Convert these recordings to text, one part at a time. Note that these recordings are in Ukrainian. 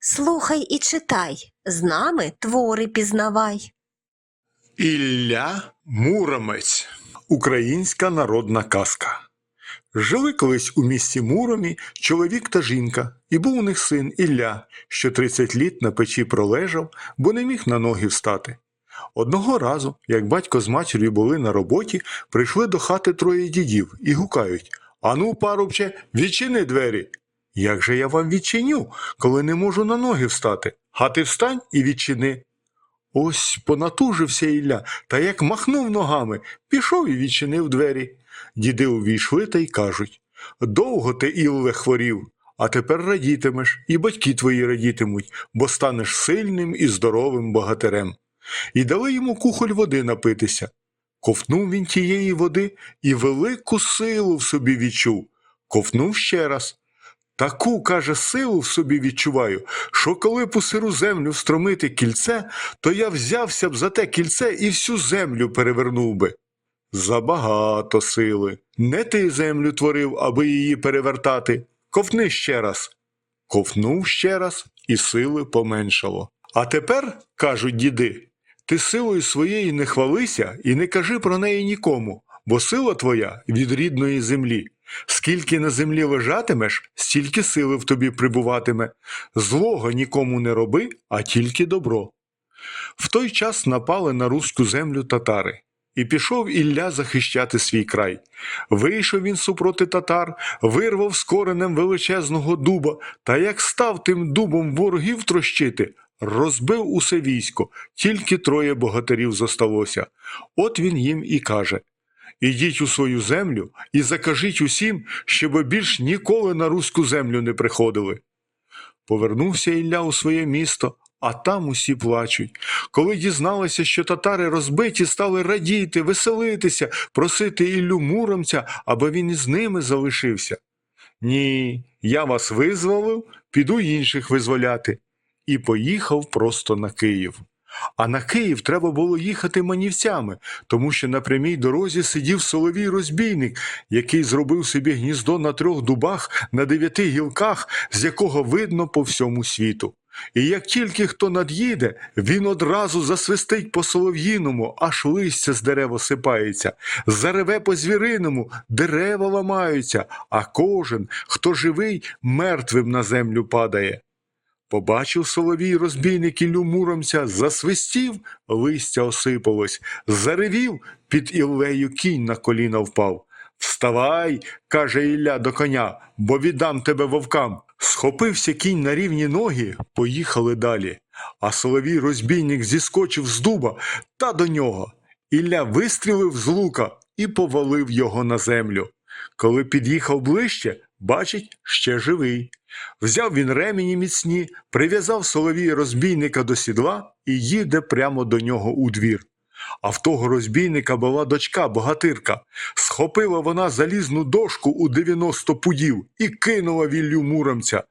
Слухай і читай, з нами твори пізнавай. Ілля Муромець. Українська народна казка. Жили колись у місті Муромі чоловік та жінка, і був у них син Ілля, що 30 літ на печі пролежав, бо не міг на ноги встати. Одного разу, як батько з матір'ю були на роботі, прийшли до хати троє дідів і гукають Ану, парубче, відчини двері. Як же я вам відчиню, коли не можу на ноги встати? А ти встань і відчини. Ось понатужився Ілля, та як махнув ногами, пішов і відчинив двері. Діди увійшли та й кажуть Довго ти, Ілле, хворів, а тепер радітимеш, і батьки твої радітимуть, бо станеш сильним і здоровим богатирем. І дали йому кухоль води напитися. Ковтнув він тієї води і велику силу в собі відчув. Ковтнув ще раз. Таку, каже, силу в собі відчуваю, що коли б у сиру землю встромити кільце, то я взявся б за те кільце і всю землю перевернув би. Забагато сили. Не ти землю творив, аби її перевертати. Ковтни ще раз. Ковтнув ще раз, і сили поменшало. А тепер, кажуть діди, ти силою своєї не хвалися і не кажи про неї нікому, бо сила твоя від рідної землі. Скільки на землі лежатимеш, стільки сили в тобі прибуватиме. Злого нікому не роби, а тільки добро. В той час напали на руську землю татари. І пішов Ілля захищати свій край. Вийшов він супроти татар, вирвав з коренем величезного дуба, та як став тим дубом ворогів трощити, розбив усе військо, тільки троє богатирів зосталося. От він їм і каже Ідіть у свою землю і закажіть усім, щоб більш ніколи на руську землю не приходили. Повернувся Ілля у своє місто, а там усі плачуть. Коли дізналися, що татари розбиті, стали радіти, веселитися, просити Іллю Муромця, аби він із ними залишився. Ні, я вас визволив, піду інших визволяти. І поїхав просто на Київ. А на Київ треба було їхати манівцями, тому що на прямій дорозі сидів соловій розбійник, який зробив собі гніздо на трьох дубах на дев'яти гілках, з якого видно по всьому світу. І як тільки хто над'їде, він одразу засвистить по солов'їному, аж листя з дерев осипається, зареве по звіриному, дерева ламаються, а кожен, хто живий, мертвим на землю падає. Побачив соловій розбійник Іллю Муромця, засвистів, листя осипалось, заревів, під Іллею кінь на коліна впав. Вставай, каже Ілля до коня, бо віддам тебе вовкам. Схопився кінь на рівні ноги, поїхали далі. А соловій розбійник зіскочив з дуба та до нього. Ілля вистрілив з лука і повалив його на землю. Коли під'їхав ближче, бачить, ще живий. Взяв він ремені міцні, прив'язав соловія розбійника до сідла і їде прямо до нього у двір. А в того розбійника була дочка, богатирка. Схопила вона залізну дошку у 90 пудів і кинула віллю муромця.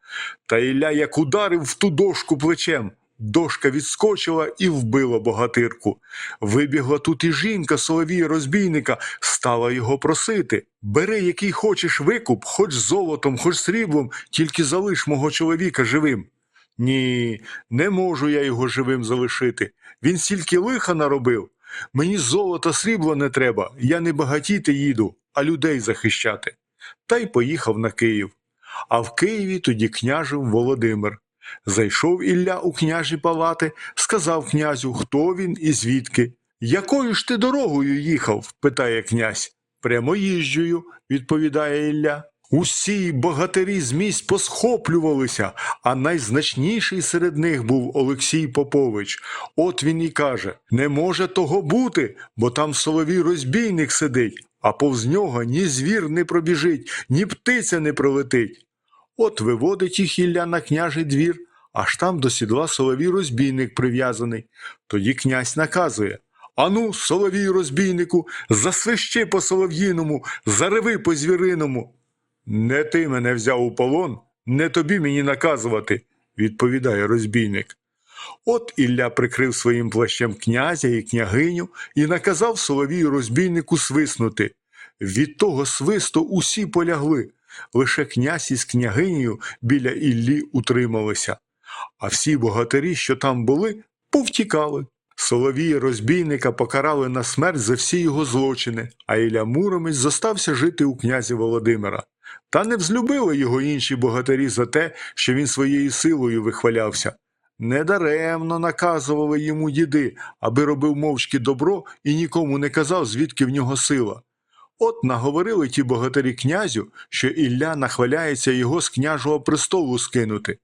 Та Ілля як ударив в ту дошку плечем. Дошка відскочила і вбила богатирку. Вибігла тут і жінка соловія розбійника, стала його просити. Бери, який хочеш викуп, хоч золотом, хоч сріблом, тільки залиш мого чоловіка живим. Ні, не можу я його живим залишити. Він стільки лиха наробив. Мені золота срібла не треба, я не багатіти їду, а людей захищати. Та й поїхав на Київ. А в Києві тоді княжив Володимир. Зайшов Ілля у княжі палати, сказав князю, хто він і звідки. Якою ж ти дорогою їхав? питає князь. Прямоїжджою, відповідає Ілля. Усі богатирі з місць посхоплювалися, а найзначніший серед них був Олексій Попович. От він і каже: не може того бути, бо там соловій розбійник сидить, а повз нього ні звір не пробіжить, ні птиця не пролетить. От виводить їх Ілля на княжий двір, аж там до сідла соловій розбійник прив'язаний. Тоді князь наказує Ану, соловій розбійнику, засвищи по солов'їному, зареви по звіриному. Не ти мене взяв у полон, не тобі мені наказувати, відповідає розбійник. От Ілля прикрив своїм плащем князя і княгиню і наказав соловію розбійнику свиснути. Від того свисту усі полягли, лише князь із княгинею біля Іллі утрималися. а всі богатирі, що там були, повтікали. Соловії розбійника покарали на смерть за всі його злочини, а Ілля Муромець зостався жити у князя Володимира. Та не взлюбили його інші богатирі за те, що він своєю силою вихвалявся. Недаремно наказували йому діди, аби робив мовчки добро і нікому не казав, звідки в нього сила. От наговорили ті богатирі князю, що Ілля нахваляється його з княжого престолу скинути.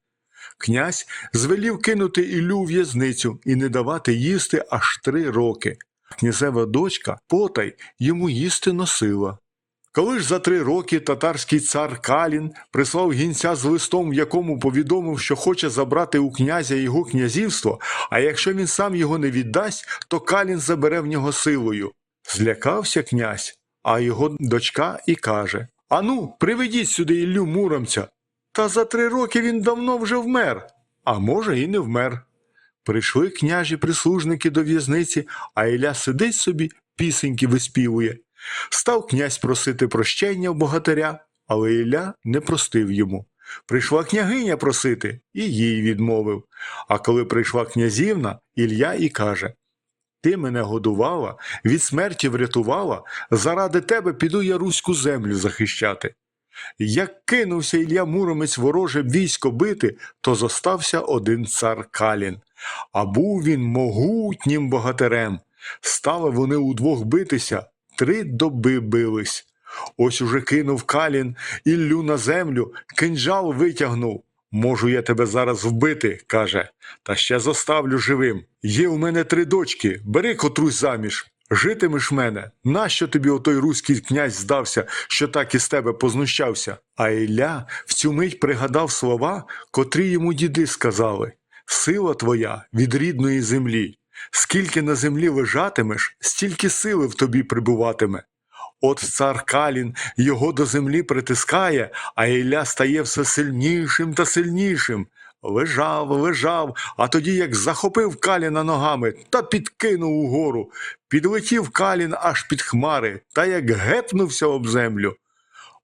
Князь звелів кинути Іллю в в'язницю і не давати їсти аж три роки. Князева дочка потай йому їсти носила. Коли ж за три роки татарський цар Калін прислав гінця з листом, в якому повідомив, що хоче забрати у князя його князівство, а якщо він сам його не віддасть, то Калін забере в нього силою. Злякався князь, а його дочка і каже Ану, приведіть сюди Іллю Муромця. Та за три роки він давно вже вмер, а може, і не вмер. Прийшли княжі прислужники до в'язниці, а Ілля сидить собі, пісеньки виспівує. Став князь просити прощення в богатиря, але Ілля не простив йому. Прийшла княгиня просити, і їй відмовив. А коли прийшла князівна, Ілля і каже Ти мене годувала, від смерті врятувала, заради тебе піду я руську землю захищати. Як кинувся Ілля Муромець вороже військо бити, то зостався один цар Калін. А був він могутнім богатирем. Стали вони удвох битися, три доби бились. Ось уже кинув Калін Іллю на землю, кинджал витягнув. Можу я тебе зараз вбити, каже, та ще зоставлю живим. Є у мене три дочки, бери котрусь заміж. Житимеш мене, нащо тобі отой руський князь здався, що так із тебе познущався? А Ілля в цю мить пригадав слова, котрі йому діди сказали Сила твоя від рідної землі. Скільки на землі лежатимеш, стільки сили в тобі прибуватиме. От цар Калін його до землі притискає, а Ілля стає все сильнішим та сильнішим. Лежав, лежав, а тоді як захопив Каліна ногами та підкинув угору. Підлетів Калін аж під хмари та як гепнувся об землю.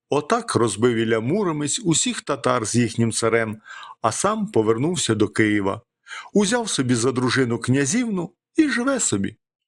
Отак розбив Ілля Муромець усіх татар з їхнім царем, а сам повернувся до Києва. Узяв собі за дружину князівну і живе собі.